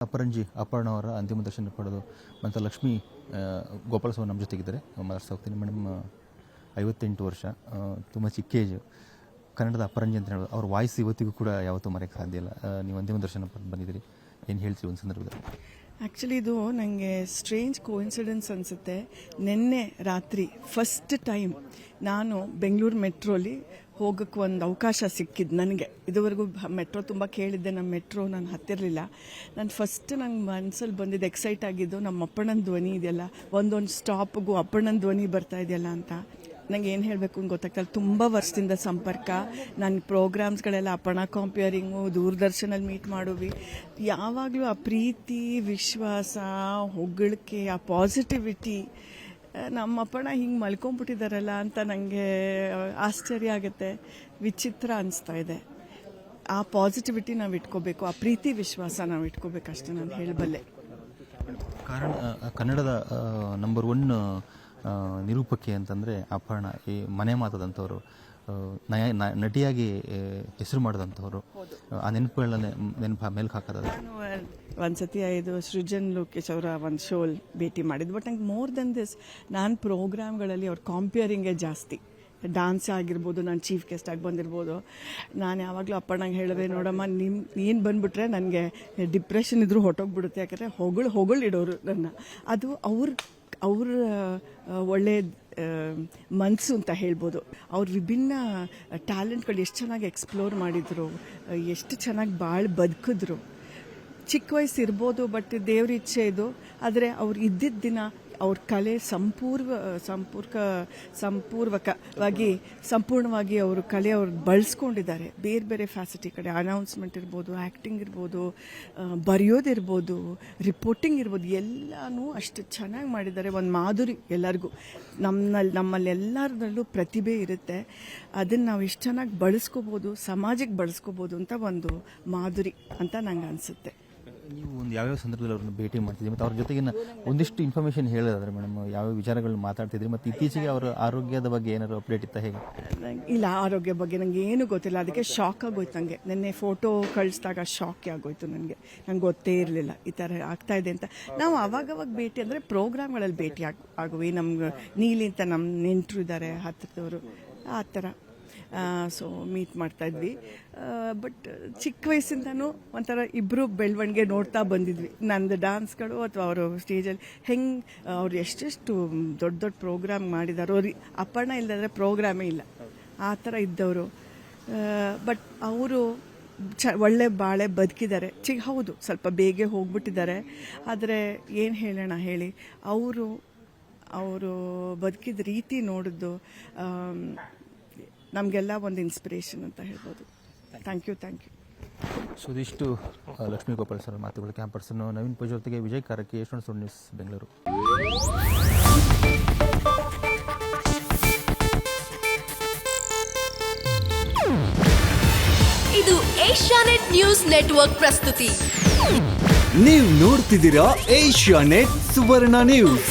ಅಪರಂಜಿ ಅಪರ್ಣ ಅವರ ಅಂತಿಮ ದರ್ಶನ ಪಡೆದು ಮತ್ತು ಲಕ್ಷ್ಮೀ ಆ, ಗೋಪಾಲ ಸ್ವಾಮಿ ನಮ್ಮ ಜೊತೆಗಿದ್ದಾರೆ. ಮಾತಾಡ್ತಾ ಹೋಗ್ತೀನಿ. ಮೇಡಮ್ ಐವತ್ತೆಂಟು ವರ್ಷ ತುಂಬ ಚಿಕ್ಕ ಏಜು ಕನ್ನಡದ ಅಪರಂಜಿ ಅಂತ ಹೇಳೋದು ಅವ್ರ ವಾಯ್ಸ್ ಇವತ್ತಿಗೂ ಕೂಡ ಯಾವತ್ತೂ ಮರೆಯೋಕ್ಕೆ ಸಾಧ್ಯ ಇಲ್ಲ. ನೀವು ಅಂತಿಮ ದರ್ಶನ ಪಡೆದು ಬಂದಿದ್ದೀರಿ. ಏನು ಹೇಳ್ತೀರಿ ಒಂದು ಸಂದರ್ಭದಲ್ಲಿ? ಆ್ಯಕ್ಚುಲಿ ಇದು ನನಗೆ ಸ್ಟ್ರೇಂಜ್ ಕೋಇನ್ಸಿಡೆನ್ಸ್ ಅನಿಸುತ್ತೆ. ನಿನ್ನೆ ರಾತ್ರಿ ಫಸ್ಟ್ ಟೈಮ್ ನಾನು ಬೆಂಗಳೂರು ಮೆಟ್ರೋಲಿ ಹೋಗೋಕ್ಕೆ ಒಂದು ಅವಕಾಶ ಸಿಕ್ಕಿದ್ದು ನನಗೆ. ಇದುವರೆಗೂ ಮೆಟ್ರೋ ತುಂಬ ಕೇಳಿದ್ದೆ ನಮ್ಮ ಮೆಟ್ರೋ ನಾನು ಹತ್ತಿರಲಿಲ್ಲ. ನಾನು ಫಸ್ಟ್ ನಂಗೆ ಮನಸ್ಸಲ್ಲಿ ಬಂದಿದ್ದು ಎಕ್ಸೈಟ್ ಆಗಿದ್ದು ನಮ್ಮ ಅಪ್ಪಣ್ಣನ ಧ್ವನಿ ಇದೆಯಲ್ಲ, ಒಂದೊಂದು ಸ್ಟಾಪ್ಗೂ ಅಪ್ಪಣ್ಣನ ಧ್ವನಿ ಬರ್ತಾ ಇದೆಯಲ್ಲ ಅಂತ. ನಂಗೆ ಏನು ಹೇಳಬೇಕು ಅಂತ ಗೊತ್ತಾಗ್ತಲ್ಲ ತುಂಬ ವರ್ಷದಿಂದ ಸಂಪರ್ಕ. ನನ್ನ ಪ್ರೋಗ್ರಾಮ್ಸ್ಗಳೆಲ್ಲ ಅಪಣ ಕಾಂಪಿಯರಿಂಗು ದೂರದರ್ಶನಲ್ಲಿ ಮೀಟ್ ಮಾಡೋವಿ. ಯಾವಾಗಲೂ ಆ ಪ್ರೀತಿ, ವಿಶ್ವಾಸ, ಹೊಗಳಿಕೆ, ಆ ಪಾಸಿಟಿವಿಟಿ ನಮ್ಮ ಅಪ್ಪಣ ಹಿಂಗೆ ಮಲ್ಕೊಂಡ್ಬಿಟ್ಟಿದ್ದಾರಲ್ಲ ಅಂತ ನನಗೆ ಆಶ್ಚರ್ಯ ಆಗುತ್ತೆ. ವಿಚಿತ್ರ ಅನಿಸ್ತಾ ಇದೆ. ಆ ಪಾಸಿಟಿವಿಟಿ ನಾವು ಇಟ್ಕೋಬೇಕು, ಆ ಪ್ರೀತಿ ವಿಶ್ವಾಸ ನಾವು ಇಟ್ಕೋಬೇಕಷ್ಟೇ ನಾನು ಹೇಳಬಲ್ಲೆ. ಕಾರಣ ಕನ್ನಡದ ನಂಬರ್ ಒನ್ ನಿರೂಪಕಿ ಅಂತಂದರೆ ಅಪರ್ಣ, ಈ ಮನೆ ಮಾತದಂಥವ್ರು ನಯ ನಟಿಯಾಗಿ ಹೆಸರು ಮಾಡಿದಂಥವ್ರು. ಆ ನೆನಪುಗಳನ್ನ ನೆನಪು ಮೇಲ್ಕ್ ಹಾಕೋದ ನಾನು ಒಂದ್ಸತಿ ಇದು ಸೃಜನ್ ಲೋಕೇಶ್ ಅವರ ಒಂದು ಶೋಲ್ ಭೇಟಿ ಮಾಡಿದ್ದು. ಬಟ್ ನಂಗೆ ಮೋರ್ ದೆನ್ ದಿಸ್ ನಾನು ಪ್ರೋಗ್ರಾಮ್ಗಳಲ್ಲಿ ಅವ್ರ ಕಾಂಪೇರಿಂಗೇ ಜಾಸ್ತಿ. ಡಾನ್ಸ್ ಆಗಿರ್ಬೋದು ನಾನು ಚೀಫ್ ಗೆಸ್ಟ್ ಆಗಿ ಬಂದಿರ್ಬೋದು. ನಾನು ಯಾವಾಗಲೂ ಅಪ್ಪಣ್ಣಂಗೆ ಹೇಳಿದೆ ನೋಡಮ್ಮ ನಿಮ್ಮ ನೀನು ಬಂದುಬಿಟ್ರೆ ನನಗೆ ಡಿಪ್ರೆಷನ್ ಇದ್ರೂ ಹೊಟ್ಟೋಗ್ಬಿಡುತ್ತೆ ಯಾಕಂದರೆ ಹೊಗಳು ಹೊಗಳಿಡೋರು ನನ್ನ. ಅದು ಅವ್ರ ಅವ್ರ ಆ, ಒಳ್ಳೆ ಮನಸ್ಸು ಅಂತ ಹೇಳ್ಬೋದು. ಅವ್ರ ವಿಭಿನ್ನ ಟ್ಯಾಲೆಂಟ್ಗಳು ಎಷ್ಟು ಚೆನ್ನಾಗಿ ಎಕ್ಸ್ಪ್ಲೋರ್ ಮಾಡಿದ್ರು ಎಷ್ಟು ಚೆನ್ನಾಗಿ ಭಾಳ ಬದುಕಿದ್ರು. ಚಿಕ್ಕ ವಯಸ್ಸು ಇರ್ಬೋದು ಬಟ್ ದೇವ್ರ ಇಚ್ಛೆ ಇದು. ಆದರೆ ಅವ್ರು ಇದ್ದಿದ್ದ ದಿನ ಅವ್ರ ಕಲೆ ಸಂಪೂರ್ವ ಸಂಪೂರ್ಕ, ಸಂಪೂರ್ವಕವಾಗಿ, ಸಂಪೂರ್ಣವಾಗಿ ಅವರು ಕಲೆ ಅವ್ರು ಬಳಸ್ಕೊಂಡಿದ್ದಾರೆ. ಬೇರೆ ಬೇರೆ ಫ್ಯಾಸಿಟಿ ಕಡೆ ಅನೌನ್ಸ್ಮೆಂಟ್ ಇರ್ಬೋದು ಆ್ಯಕ್ಟಿಂಗ್ ಇರ್ಬೋದು ಬರೆಯೋದಿರ್ಬೋದು ರಿಪೋರ್ಟಿಂಗ್ ಇರ್ಬೋದು ಎಲ್ಲನೂ ಅಷ್ಟು ಚೆನ್ನಾಗಿ ಮಾಡಿದ್ದಾರೆ ಒಂದು ಮಾಧುರಿ ಎಲ್ಲರಿಗೂ. ನಮ್ಮಲ್ಲಿ ನಮ್ಮಲ್ಲಿ ಎಲ್ಲರಲ್ಲೂ ಪ್ರತಿಭೆ ಇರುತ್ತೆ. ಅದನ್ನು ನಾವು ಇಷ್ಟು ಚೆನ್ನಾಗಿ ಬಳಸ್ಕೋಬೋದು ಸಮಾಜಕ್ಕೆ ಬಳಸ್ಕೋಬೋದು ಅಂತ ಒಂದು ಮಾಧುರಿ ಅಂತ ನಂಗೆ ಅನಿಸುತ್ತೆ. ನೀವು ಒಂದು ಯಾವ್ಯಾವ ಸಂದರ್ಭದಲ್ಲಿ ಅವ್ರನ್ನ ಭೇಟಿ ಮಾಡ್ತಿದ್ರಿ ಮತ್ತು ಅವ್ರ ಜೊತೆಗಿನ ಒಂದಿಷ್ಟು ಇನ್ಫಾರ್ಮೇಷನ್ ಹೇಳೋದಾದ್ರೆ ಮೇಡಮ್ ಯಾವ್ಯಾವ ವಿಚಾರಗಳನ್ನ ಮಾತಾಡ್ತಿದ್ರಿ? ಮತ್ತು ಇತ್ತೀಚೆಗೆ ಅವರ ಆರೋಗ್ಯದ ಬಗ್ಗೆ ಏನಾದ್ರು ಅಪ್ಡೇಟ್ ಇತ್ತ ಹೇಗೆ ಇಲ್ಲ ಆರೋಗ್ಯ ಬಗ್ಗೆ ನನಗೆ ಏನು ಗೊತ್ತಿಲ್ಲ. ಅದಕ್ಕೆ ಶಾಕ್ ಆಗೋಯ್ತು ನನಗೆ ನಿನ್ನೆ ಫೋಟೋ ಕಳಿಸಿದಾಗ ಶಾಕ್ ಆಗೋಯ್ತು ನನಗೆ ನಂಗೆ ಗೊತ್ತೇ ಇರಲಿಲ್ಲ ಈ ಥರ ಆಗ್ತಾ ಇದೆ ಅಂತ. ನಾವು ಅವಾಗವಾಗ ಭೇಟಿ ಅಂದರೆ ಪ್ರೋಗ್ರಾಮ್ಗಳಲ್ಲಿ ಭೇಟಿ ಆಗ, ಆಗುವಿ. ನಮ್ಗೆ ನೀಲಿ ಅಂತ ನಮ್ಮ ನೆಂಟರು ಇದ್ದಾರೆ ಹತ್ತಿರದವರು ಆ ಥರ ಸೊ ಮೀಟ್ ಮಾಡ್ತಾ ಇದ್ವಿ. ಬಟ್ ಚಿಕ್ಕ ವಯಸ್ಸಿಂದನೂ ಒಂಥರ ಇಬ್ಬರು ಬೆಳವಣಿಗೆ ನೋಡ್ತಾ ಬಂದಿದ್ವಿ. ನಂದು ಡಾನ್ಸ್ಗಳು ಅಥವಾ ಅವರು ಸ್ಟೇಜಲ್ಲಿ ಹೆಂಗೆ, ಅವ್ರು ಎಷ್ಟೆಷ್ಟು ದೊಡ್ಡ ದೊಡ್ಡ ಪ್ರೋಗ್ರಾಮ್ ಮಾಡಿದಾರೋ, ಅವ್ರಿಗೆ ಅಪ್ಪಣ್ಣ ಇಲ್ಲದ್ರೆ ಪ್ರೋಗ್ರಾಮೇ ಇಲ್ಲ. ಆ ಥರ ಇದ್ದವರು. ಬಟ್ ಅವರು ಚ, ಒಳ್ಳೆ ಬಾಳೆ ಬದುಕಿದ್ದಾರೆ. ಚಿ ಹೌದು, ಸ್ವಲ್ಪ ಬೇಗ ಹೋಗ್ಬಿಟ್ಟಿದ್ದಾರೆ. ಆದರೆ ಏನು ಹೇಳೋಣ ಹೇಳಿ, ಅವರು ಅವರು ಬದುಕಿದ ರೀತಿ ನೋಡಿದ್ದು ನಮಗೆಲ್ಲ ಒಂದು ಇನ್ಸ್ಪಿರೇಷನ್ ಅಂತ ಹೇಳ್ಬೋದು. Thank you thank you so ಇದಿಷ್ಟು ಲಕ್ಷ್ಮೀ ಗೋಪಾಲ್ ಸರ್ ಮಾತುಗಳು ಕ್ಯಾಂಪರ್ಸನ್ನು ನವೀನ್ ಪೂಜೆ ಜೊತೆಗೆ ವಿಜಯ್ ಕಾರಕ್ಕೆ ಯಶವಂತ ಸುಡ್ ನ್ಯೂಸ್ ಬೆಂಗಳೂರು. ಇದು ಏಷ್ಯಾನೆಟ್ ನ್ಯೂಸ್ ನೆಟ್ವರ್ಕ್ ಪ್ರಸ್ತುತಿ. ನೀವು ನೋಡ್ತಿದ್ದೀರಾ ಏಷ್ಯಾ ನೆಟ್ ಸುವರ್ಣ ನ್ಯೂಸ್.